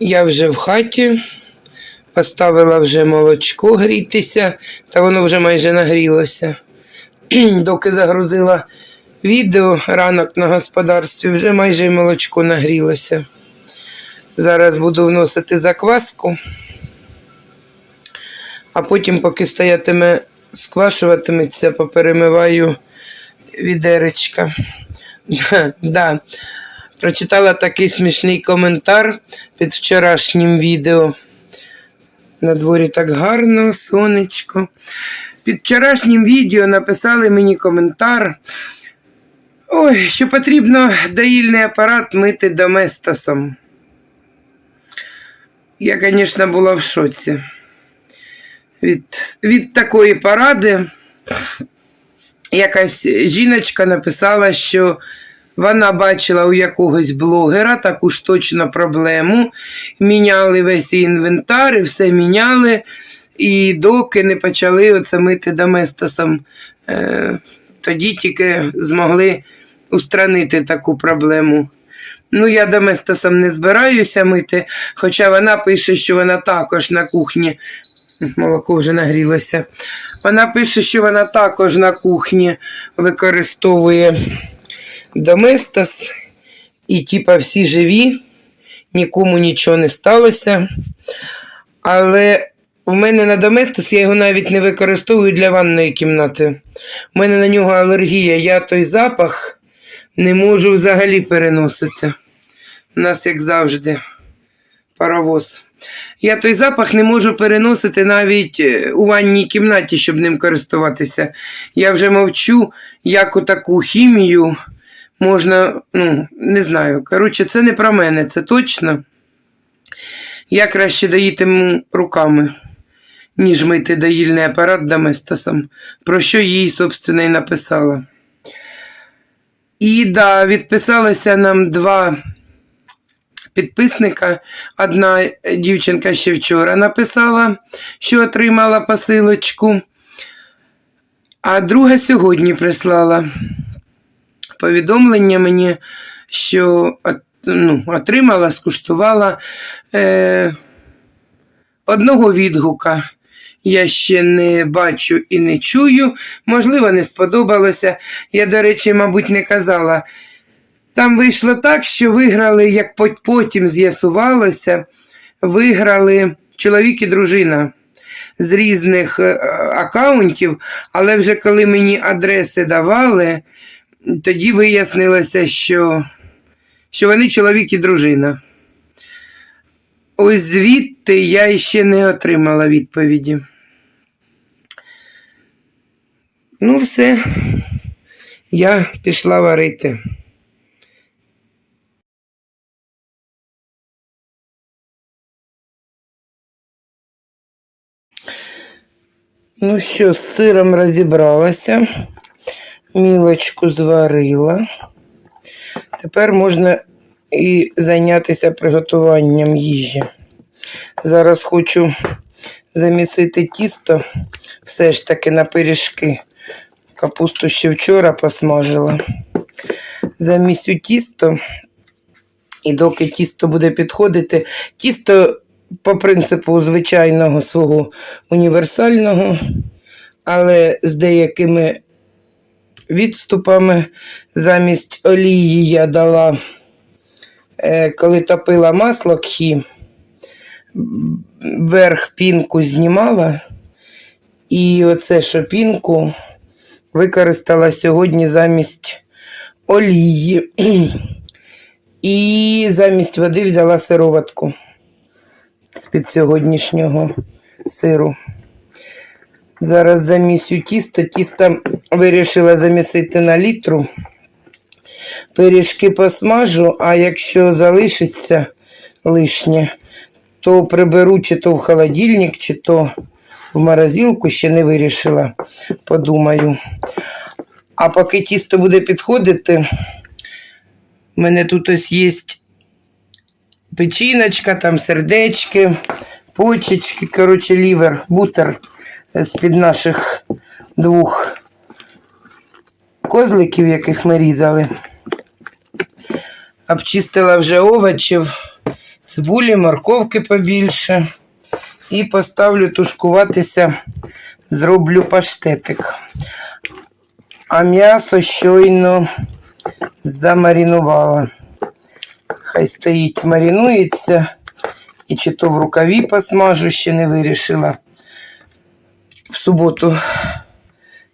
Я вже в хаті, поставила вже молочко грітися, та воно вже майже нагрілося. Доки загрузила відео ранок на господарстві, вже майже й молочко нагрілося. Зараз буду вносити закваску, а потім, поки стоятиме, сквашуватиметься, поперемиваю відеречка. Да, да. Прочитала такий смішний коментар під вчорашнім відео. На дворі так гарно, сонечко. Під вчорашнім відео написали мені коментар. Ой, що потрібно доїльний апарат мити доместосом. Я, звісно, була в шоці. Від, від такої поради якась жіночка написала, що вона бачила у якогось блогера таку ж точно проблему. Міняли весь інвентар і все міняли. І доки не почали оце мити доместосом, е, тоді тільки змогли устранити таку проблему. Ну, я доместосом не збираюся мити, хоча вона пише, що вона також на кухні. Молоко вже нагрілося. Вона пише, що вона також на кухні використовує доместос, і типа всі живі, нікому нічого не сталося. Але в мене на доместос я його навіть не використовую для ванної кімнати. У мене на нього алергія. Я той запах не можу взагалі переносити. У нас, як завжди, паровоз. Я той запах не можу переносити навіть е, у ванній кімнаті, щоб ним користуватися. Я вже мовчу, як отаку хімію можна, ну, не знаю. Коротше, це не про мене, це точно. Я краще доїтиму руками, ніж мити доїльний апарат доместосом, про що їй, собственно, і написала. І да, відписалося нам два підписника. Одна дівчинка ще вчора написала, що отримала посилочку, а друга сьогодні прислала повідомлення мені, що ну, отримала, скуштувала е, одного відгука. Я ще не бачу і не чую. Можливо, не сподобалося. Я, до речі, мабуть, не казала. Там вийшло так, що виграли, як потім з'ясувалося, виграли чоловік і дружина з різних е, акаунтів, але вже коли мені адреси давали, тоді вияснилося, що, що вони чоловік і дружина. Ось звідти я ще не отримала відповіді. Ну, все, я пішла варити. Ну що, з сиром розібралася, мілочку зварила. Тепер можна і зайнятися приготуванням їжі. Зараз хочу замісити тісто все ж таки на пиріжки. Капусту ще вчора посмажила. Замісю тісто, і доки тісто буде підходити, тісто по принципу звичайного свого універсального, але з деякими відступами замість олії я дала, е, коли топила масло кхі, верх пінку знімала, і оце що пінку використала сьогодні замість олії. І замість води взяла сироватку з-під сьогоднішнього сиру. Зараз замісю тісто. Тісто вирішила замісити на літру. Пиріжки посмажу, а якщо залишиться лишнє, то приберу чи то в холодильник, чи то в морозилку, ще не вирішила, подумаю. А поки тісто буде підходити, в мене тут ось є печіночка, там сердечки, почечки, коротше, лівер, бутер з-під наших двох козликів, яких ми різали. Обчистила вже овочів, цибулі, морковки побільше. І поставлю тушкуватися, зроблю паштетик. А м'ясо щойно замаринувала. Хай стоїть, маринується. І чи то в рукаві посмажу, ще не вирішила. В суботу,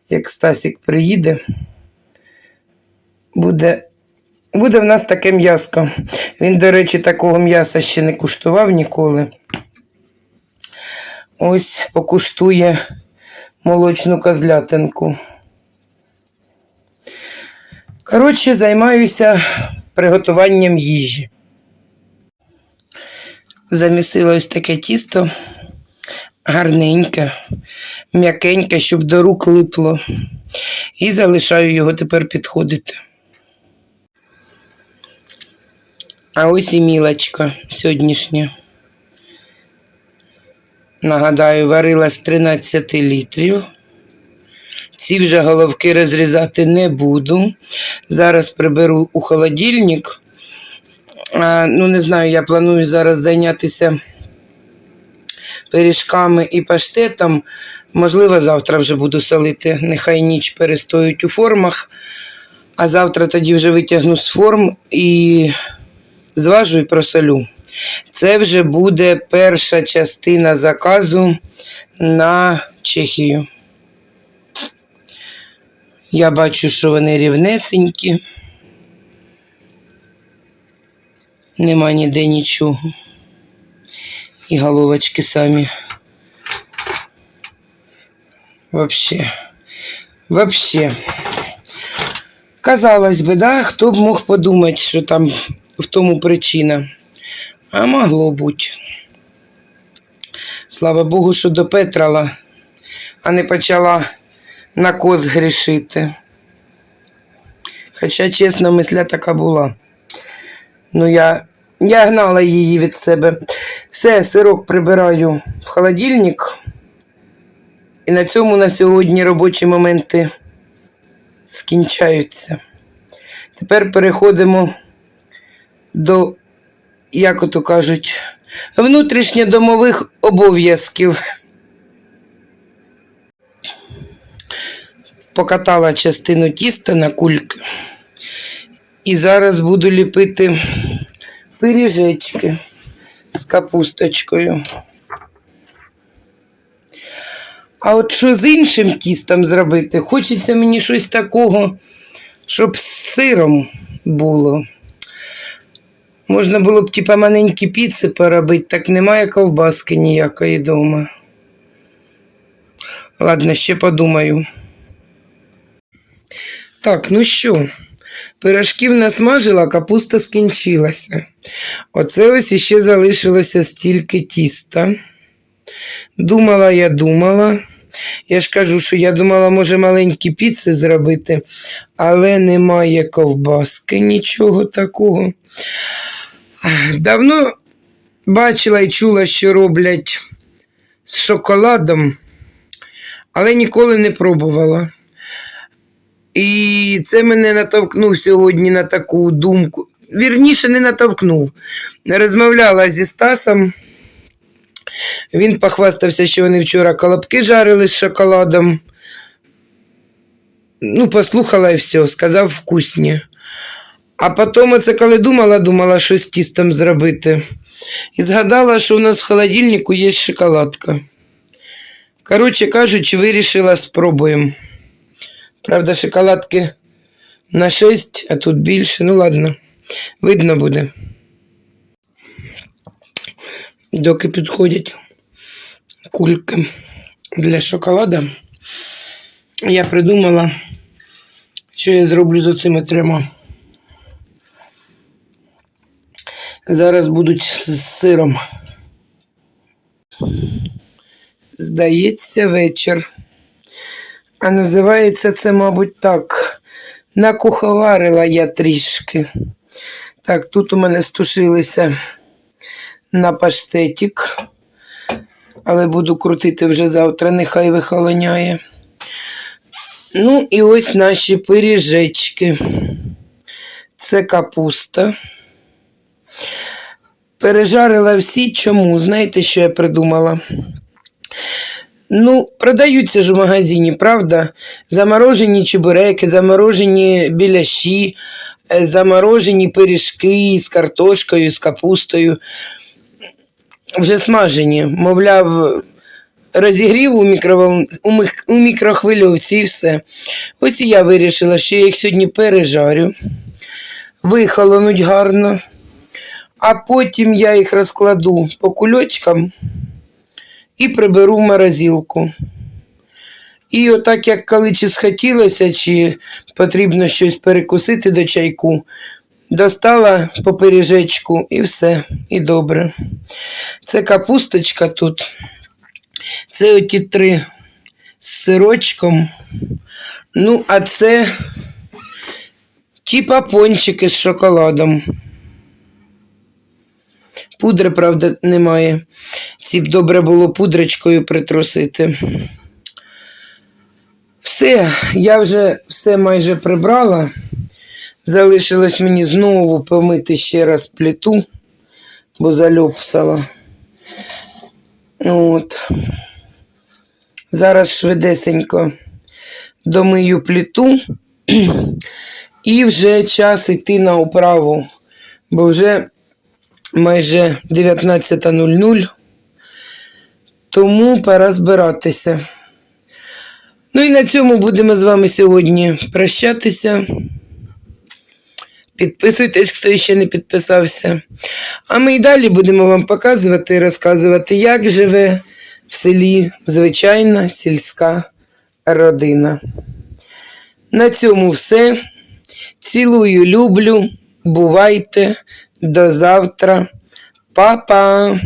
як Стасік приїде, буде, буде в нас таке м'яско. Він, до речі, такого м'яса ще не куштував ніколи. Ось покуштує молочну козлятинку. Коротше, займаюся приготуванням їжі. Замісила ось таке тісто гарненьке, м'якеньке, щоб до рук липло. І залишаю його тепер підходити. А ось і мілочка сьогоднішня. Нагадаю, варила з 13 літрів. Ці вже головки розрізати не буду. Зараз приберу у холодильник. А, ну, не знаю, я планую зараз зайнятися пиріжками і паштетом. Можливо, завтра вже буду солити. Нехай ніч перестоють у формах. А завтра тоді вже витягну з форм і зважу і просолю. Це вже буде перша частина заказу на Чехію. Я бачу, що вони рівнесенькі. Нема ніде нічого. І головочки самі. Вообще. Вообще. Казалось би, да, хто б мог подумати, що там в тому причина. А могло бути. Слава Богу, що допетрала, а не почала на коз грішити. Хоча, чесно, мисля така була. Ну, я, я гнала її від себе. Все, сирок прибираю в холодильник. І на цьому на сьогодні робочі моменти скінчаються. Тепер переходимо до, як ото кажуть, внутрішньодомових обов'язків. Покатала частину тіста на кульки. І зараз буду ліпити пиріжечки з капусточкою. А от що з іншим тістом зробити? Хочеться мені щось такого, щоб з сиром було. Можна було б типа маленькі піци поробити, так немає ковбаски ніякої вдома. Ладно, ще подумаю. Так, ну що, пирожків насмажила, капуста скінчилася. Оце ось іще залишилося стільки тіста. Думала, я думала. Я ж кажу, що я думала, може, маленькі піци зробити, але немає ковбаски, нічого такого. Давно бачила і чула, що роблять з шоколадом, але ніколи не пробувала. І це мене натовкнув сьогодні на таку думку. Вірніше, не натовкнув. Розмовляла зі Стасом. Він похвастався, що вони вчора колобки жарили з шоколадом. Ну, послухала і все, сказав вкусні. А потім, оце коли думала, думала, що з тістом зробити. І згадала, що у нас в холодильнику є шоколадка. Коротше кажучи, вирішила спробуємо. Правда, шоколадки на 6, а тут більше. Ну ладно, видно буде. Доки підходять кульки для шоколада, я придумала, що я зроблю з цими трьома. Зараз будуть з сиром. Здається, вечір. А називається це, мабуть, так. Накуховарила я трішки. Так, тут у мене стушилися на паштетик, але буду крутити вже завтра, нехай вихолоняє. Ну, і ось наші пиріжечки. Це капуста. Пережарила всі. Чому? Знаєте, що я придумала? Ну, продаються ж у магазині, правда? Заморожені чебуреки, заморожені біляші, е, заморожені пиріжки з картошкою, з капустою. Вже смажені. Мовляв, розігрів у, мікровол... у мікрохвильовці і все. Ось і я вирішила, що я їх сьогодні пережарю, вихолонуть гарно, а потім я їх розкладу по кульочкам і приберу в морозилку. І отак, як коли чи схотілося, чи потрібно щось перекусити до чайку, достала по пиріжечку і все, і добре. Це капусточка тут. Це оті три з сирочком. Ну, а це типа пончики з шоколадом. Пудри, правда, немає. Ці б добре було пудрочкою притрусити. Все, я вже все майже прибрала. Залишилось мені знову помити ще раз плиту, бо зальопсала. От. Зараз швидесенько домию плиту і вже час йти на управу, бо вже майже 19.00, тому пора збиратися. Ну і на цьому будемо з вами сьогодні прощатися. Підписуйтесь, хто ще не підписався. А ми і далі будемо вам показувати і розказувати, як живе в селі звичайна сільська родина. На цьому все. Цілую, люблю. Бувайте. До завтра. Па-па!